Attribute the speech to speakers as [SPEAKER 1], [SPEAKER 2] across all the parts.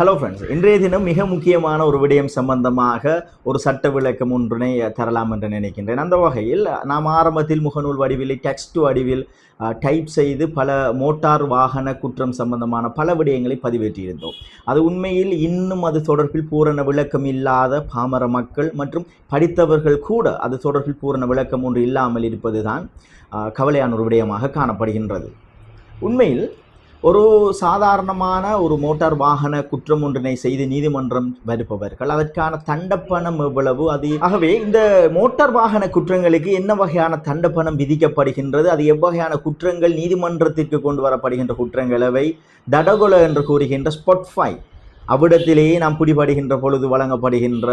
[SPEAKER 1] Hello friends இன்றைய தினம் மிக முக்கியமான ஒரு விடயம் சம்பந்தமாக ஒரு சட்ட விளக்கம் ஒன்றினை தரலாம் என்று நினைக்கின்றேன். அந்த வகையில் நாம் ஆரம்பத்தில் முகநூல் வடிவில் டெக்ஸ்ட் வடிவில் டைப் செய்து பல மோட்டார் வாகன குற்றம் சம்பந்தமான பல விடயங்களை பதிவேற்றியிருந்தோம். அது உண்மையில் இன்னும் அது தொடர்பில் பூரண விளக்கம் இல்லாத பாமர மக்கள் மற்றும் படித்தவர்கள் கூட அது தொடர்பில் பூரண விளக்கம் ஒன்று இல்லாமல் இருப்பதுதான் கவலையான ஒரு விடயமாக காணப்படுகின்றது. உண்மையில் ஒரு சாதாரணமான ஒரு மோட்டார் வாகன குற்றம் ஒன்றினை செய்து நீதிமன்றம் வருபவர்கள். அதற்கான தண்டப்பணம் எவ்வளவு? அது ஆகவே இந்த மோட்டார் வாகன குற்றங்களுக்கு என்ன வகையான தண்டப்பணம் விதிக்கப்படுகின்றது? அது எவ்வகையான குற்றங்கள்? நீதிமன்றத்திற்கு கொண்டு வரப்படுகின்ற குற்றங்களவை தடகொல என்று கூறுகின்ற ஸ்பாட் ஃபை அவ்விடத்திலேயே நாம் பிடிபடுகின்ற பொழுது வழங்கப்படுகின்ற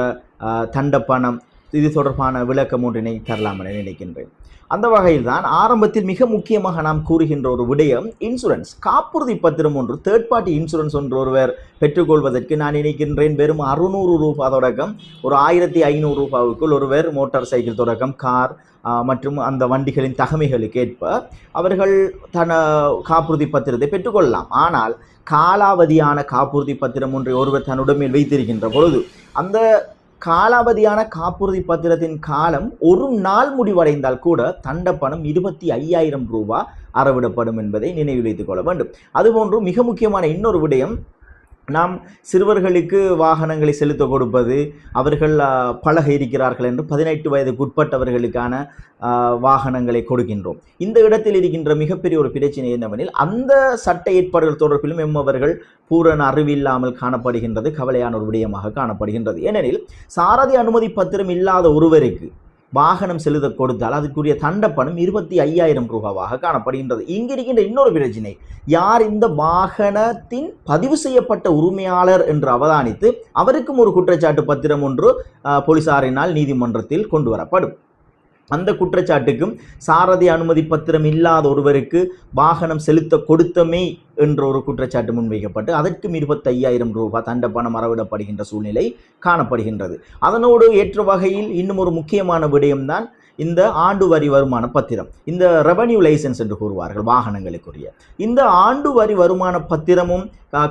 [SPEAKER 1] தண்டப்பணம். இது தொடர்பான விளக்கம் ஒன்றினை தரலாம் என நினைக்கின்றேன். அந்த வகையில் தான் ஆரம்பத்தில் மிக முக்கியமாக நாம் கூறுகின்ற ஒரு விடயம் இன்சூரன்ஸ் காப்புறுதி பத்திரம் ஒன்று தேர்ட் பார்ட்டி இன்சூரன்ஸ் ஒன்று ஒருவர் பெற்றுக்கொள்வதற்கு நான் நினைக்கின்றேன் வெறும் அறுநூறு ரூபா தொடக்கம் ஒரு ஆயிரத்தி ஐநூறு ரூபாவுக்குள் ஒருவர் மோட்டார் சைக்கிள் தொடக்கம் கார் மற்றும் அந்த வண்டிகளின் தகமைகளுக்கு ஏற்ப அவர்கள் தன காப்புறுதி பத்திரத்தை பெற்றுக்கொள்ளலாம். ஆனால் காலாவதியான காப்புறுதி பத்திரம் ஒன்றை ஒருவர் தன்னுடமையில் வைத்திருக்கின்ற பொழுது அந்த காலாவதியான காப்புறுதி பத்திரத்தின் காலம் ஒரு நாள் முடிவடைந்தால் கூட தண்டப்பணம் இருபத்தி ஐயாயிரம் ரூபாய் அறவிடப்படும் என்பதை நினைவில் வைத்துக் கொள்ள வேண்டும். அதுபோன்று மிக முக்கியமான இன்னொரு விடயம் நாம் சிறுவர்களுக்கு வாகனங்களை செலுத்த கொடுப்பது அவர்கள் பழக இருக்கிறார்கள் என்று பதினெட்டு வயதுக்கு உட்பட்டவர்களுக்கான வாகனங்களை கொடுக்கின்றோம். இந்த இடத்தில் இருக்கின்ற மிகப்பெரிய ஒரு பிரச்சனை என்னவெனில் அந்த சட்ட ஏற்பாடுகள் தொடர்பிலும் எம்மவர்கள் பூரண அறிவில்லாமல் காணப்படுகின்றது கவலையான ஒரு விடயமாக காணப்படுகின்றது. ஏனெனில் சாரதி அனுமதி பத்திரம் இல்லாத ஒருவருக்கு வாகனம் செலுத்த கொடுத்தால் அதுக்குரிய தண்டப்பணம் இருபத்தி ஐயாயிரம் ரூபாவாக காணப்படுகின்றது. இங்கிருக்கின்ற இன்னொரு பிரச்சனை யார் இந்த வாகனத்தின் பதிவு செய்யப்பட்ட உரிமையாளர் என்று அவதானித்து அவருக்கும் ஒரு குற்றச்சாட்டு பத்திரம் ஒன்று போலீசாரினால் நீதிமன்றத்தில் கொண்டு வரப்படும். அந்த குற்றச்சாட்டுக்கும் சாரதி அனுமதி பத்திரம் இல்லாத ஒருவருக்கு வாகனம் செலுத்த கொடுத்தமே என்ற ஒரு குற்றச்சாட்டு முன்வைக்கப்பட்டு அதற்கும் இருபத்தையாயிரம் ரூபாய் தண்டப்பணம் மறவிடப்படுகின்ற சூழ்நிலை காணப்படுகின்றது. அதனோடு ஏற்ற வகையில் இன்னும் ஒரு முக்கியமான விடயம்தான் இந்த ஆண்டு வரி வருமான பத்திரம் இந்த ரெவன்யூ லைசன்ஸ் என்று கூறுவார்கள் வாகனங்களுக்குரிய. இந்த ஆண்டு வரி வருமான பத்திரமும்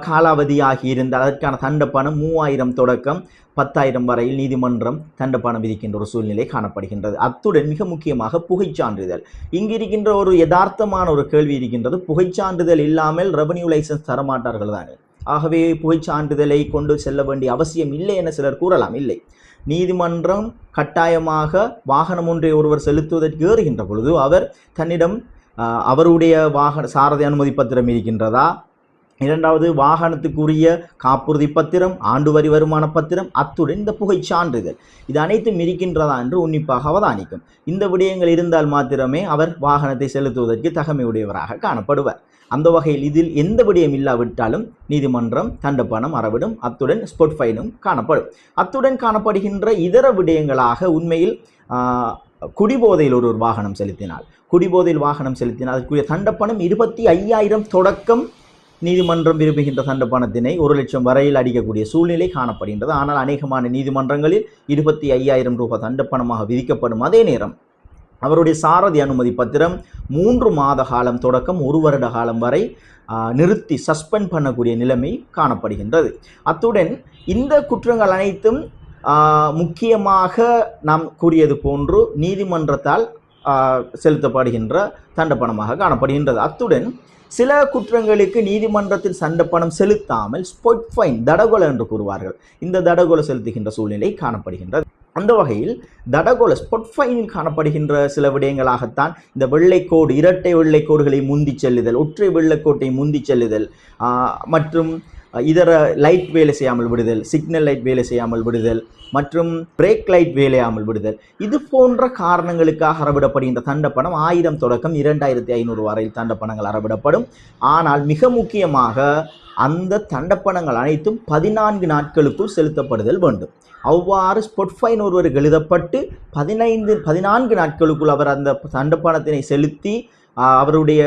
[SPEAKER 1] காலாவதியாகி இருந்தால் அதற்கான தண்டப்பணம் மூவாயிரம் தொடக்கம் பத்தாயிரம் வரையில் நீதிமன்றம் தண்டப்பணம் விதிக்கின்ற ஒரு சூழ்நிலை காணப்படுகின்றது. அத்துடன் மிக முக்கியமாக புகைச்சான்றிதழ். இங்கு இருக்கின்ற ஒரு யதார்த்தமான ஒரு கேள்வி இருக்கின்றது புகைச்சான்றிதழ் இல்லாமல் ரெவன்யூ லைசன்ஸ் தரமாட்டார்கள் தானே ஆகவே புகைச்சான்றிதழை கொண்டு செல்ல வேண்டிய அவசியம் இல்லை என சிலர் கூறலாம். இல்லை. நீதிமன்றம் கட்டாயமாக வாகனம் ஒன்றை ஒருவர் செலுத்துவதற்கு ஏறுகின்ற பொழுது அவர் தன்னிடம் அவருடைய வாகன சாரதி அனுமதி பத்திரம் இருக்கின்றதா? இரண்டாவது வாகனத்துக்குரிய காப்புறுதி பத்திரம் ஆண்டு வரி வருமான பத்திரம் அத்துடன் இந்த புகை சான்றிதழ். இது அனைத்தும் இருக்கின்றதா என்று உன்னிப்பாக அவதானிக்கும். இந்த விடயங்கள் இருந்தால் மாத்திரமே அவர் வாகனத்தை செலுத்துவதற்கு தகமையுடையவராக காணப்படுவார். அந்த வகையில் இதில் எந்த விடயம் இல்லாவிட்டாலும் நீதிமன்றம் தண்டப்பணம் அறவிடும் அத்துடன் ஸ்பொட் ஃபைனும் காணப்படும். அத்துடன் காணப்படுகின்ற இதர விடயங்களாக உண்மையில் குடிபோதையில் ஒரு ஒரு வாகனம் செலுத்தினால் குடிபோதையில் வாகனம் செலுத்தினால் அதற்குரிய தண்டப்பணம் இருபத்தி ஐயாயிரம் தொடக்கம் நீதிமன்றம் விரும்புகின்ற தண்டப்பணத்தினை ஒரு லட்சம் வரையில் அடிக்கக்கூடிய சூழ்நிலை காணப்படுகின்றது. ஆனால் அநேகமான நீதிமன்றங்களில் இருபத்தி ஐயாயிரம் ரூபாய் தண்டப்பணமாக விதிக்கப்படும் அதே நேரம் அவருடைய சாரதி அனுமதி பத்திரம் மூன்று மாத காலம் தொடக்கம் ஒரு வருட காலம் வரை நிறுத்தி சஸ்பெண்ட் பண்ணக்கூடிய நிலைமை காணப்படுகின்றது. அத்துடன் இந்த குற்றங்கள் அனைத்தும் முக்கியமாக நாம் கூறியது போன்று நீதிமன்றத்தால் செலுத்தப்படுகின்ற தண்டப்பணமாக காணப்படுகின்றது. அத்துடன் சில குற்றங்களுக்கு நீதிமன்றத்தில் சண்டப்பணம் செலுத்தாமல் ஸ்பொட் ஃபைன் தடகொலை என்று கூறுவார்கள். இந்த தடகொலை செலுத்துகின்ற சூழ்நிலை காணப்படுகின்றது. அந்த வகையில் தடகோல ஸ்பொட் ஃபைனில் காணப்படுகின்ற சில விடயங்களாகத்தான் இந்த வெள்ளைக்கோடு இரட்டை வெள்ளைக்கோடுகளை முந்தி செல்லுதல் ஒற்றை வெள்ளைக்கோட்டை முந்தி செல்லுதல் மற்றும் இதர லைட் வேலை செய்யாமல் விடுதல் சிக்னல் லைட் வேலை செய்யாமல் விடுதல் மற்றும் பிரேக் லைட் வேலையாமல் விடுதல். இது போன்ற காரணங்களுக்காக அறவிடப்படுகின்ற தண்டப்பணம் ஆயிரம் தொடக்கம் இரண்டாயிரத்தி ஐநூறு வரையில் தண்டப்பணங்கள் அறவிடப்படும். ஆனால் மிக முக்கியமாக அந்த தண்டப்பணங்கள் அனைத்தும் பதினான்கு நாட்களுக்குள் செலுத்தப்படுதல் வேண்டும். அவ்வாறு ஸ்பொட் ஃபைன் ஒருவருக்கு எழுதப்பட்டு பதினைந்து பதினான்கு நாட்களுக்குள் அவர் அந்த தண்டப்பணத்தினை செலுத்தி அவருடைய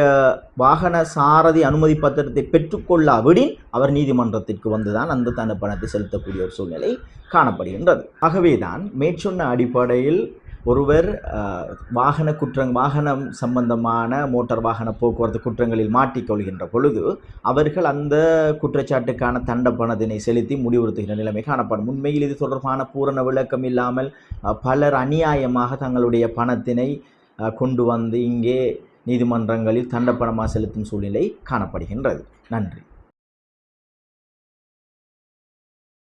[SPEAKER 1] வாகன சாரதி அனுமதி பத்திரத்தை பெற்றுக்கொள்ளாவிடின் அவர் நீதிமன்றத்திற்கு வந்துதான் அந்த தன பணத்தை செலுத்தக்கூடிய ஒரு சூழ்நிலை காணப்படுகின்றது. ஆகவேதான் மேற்சொன்ன அடிப்படையில் ஒருவர் வாகன குற்றங் வாகனம் சம்பந்தமான மோட்டார் வாகன போக்குவரத்து குற்றங்களில் மாட்டிக்கொள்கின்ற பொழுது அவர்கள் அந்த குற்றச்சாட்டுக்கான தண்ட பணத்தினை செலுத்தி முடிவுறுத்துகின்ற நிலைமை காணப்படும். உண்மையில் இது தொடர்பான பூரண விளக்கம் இல்லாமல் பலர் அநியாயமாக தங்களுடைய பணத்தினை கொண்டு வந்து இங்கே நீதிமன்றங்களில் தண்டப்பணமாக செலுத்தும் சூழ்நிலை காணப்படுகின்றது. நன்றி.